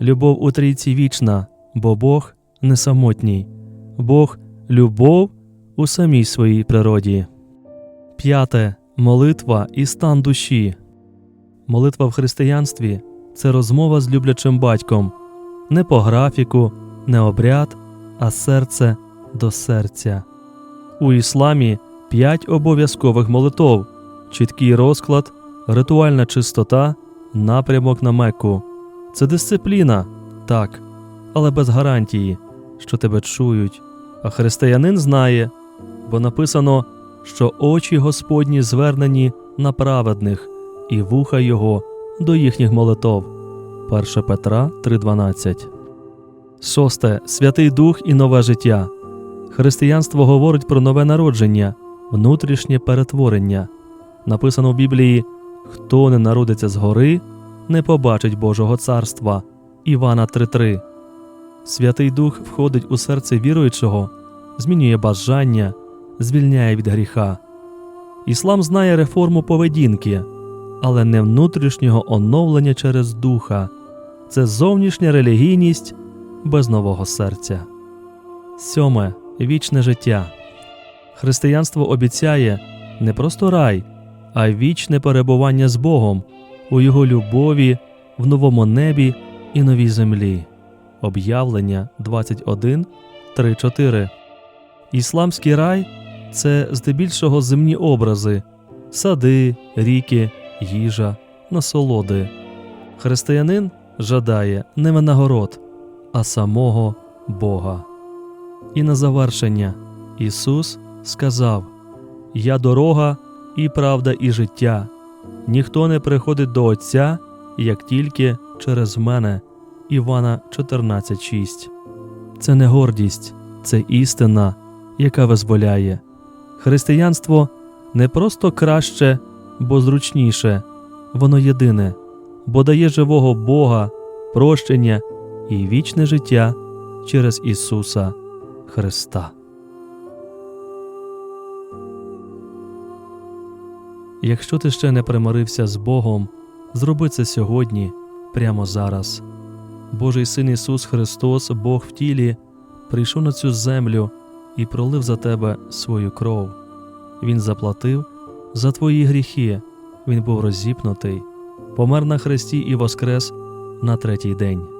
Любов у трійці вічна, бо Бог не самотній, Бог любов у самій своїй природі. П'яте молитва і стан душі. Молитва в християнстві це розмова з люблячим батьком, не по графіку, не обряд, а серце до серця. У ісламі п'ять обов'язкових молитов, чіткий розклад, ритуальна чистота, напрямок на Мекку. Це дисципліна, так, але без гарантії, що тебе чують. А християнин знає, бо написано, що очі Господні звернені на праведних, і вуха Його до їхніх молитов. 1 Петра 3:12. Шосте. Святий Дух і нове життя. Християнство говорить про нове народження, внутрішнє перетворення. Написано в Біблії: Хто не народиться згори, не побачить Божого царства. Івана 3:3. Святий Дух входить у серце віруючого, змінює бажання, звільняє від гріха. Іслам знає реформу поведінки, але не внутрішнього оновлення через духа. Це зовнішня релігійність без нового серця. Сьоме вічне життя. Християнство обіцяє не просто рай, а вічне перебування з Богом у Його любові, в новому небі і новій землі. Об'явлення 21, 3, 4. Ісламський рай це здебільшого земні образи, сади, ріки, їжа, насолоди. Християнин жадає не винагород, а самого Бога. І на завершення Ісус сказав: Я дорога і правда, і життя. Ніхто не приходить до Отця, як тільки через мене. Івана 14.6. Це не гордість, це істина, яка визволяє. Християнство не просто краще, бо зручніше, воно єдине, бо дає живого Бога, прощення і вічне життя через Ісуса Христа. Якщо ти ще не примирився з Богом, зроби це сьогодні, прямо зараз. Божий Син Ісус Христос, Бог в тілі, прийшов на цю землю і пролив за тебе свою кров. Він заплатив за твої гріхи, Він був розіпнутий, помер на хресті і воскрес на третій день.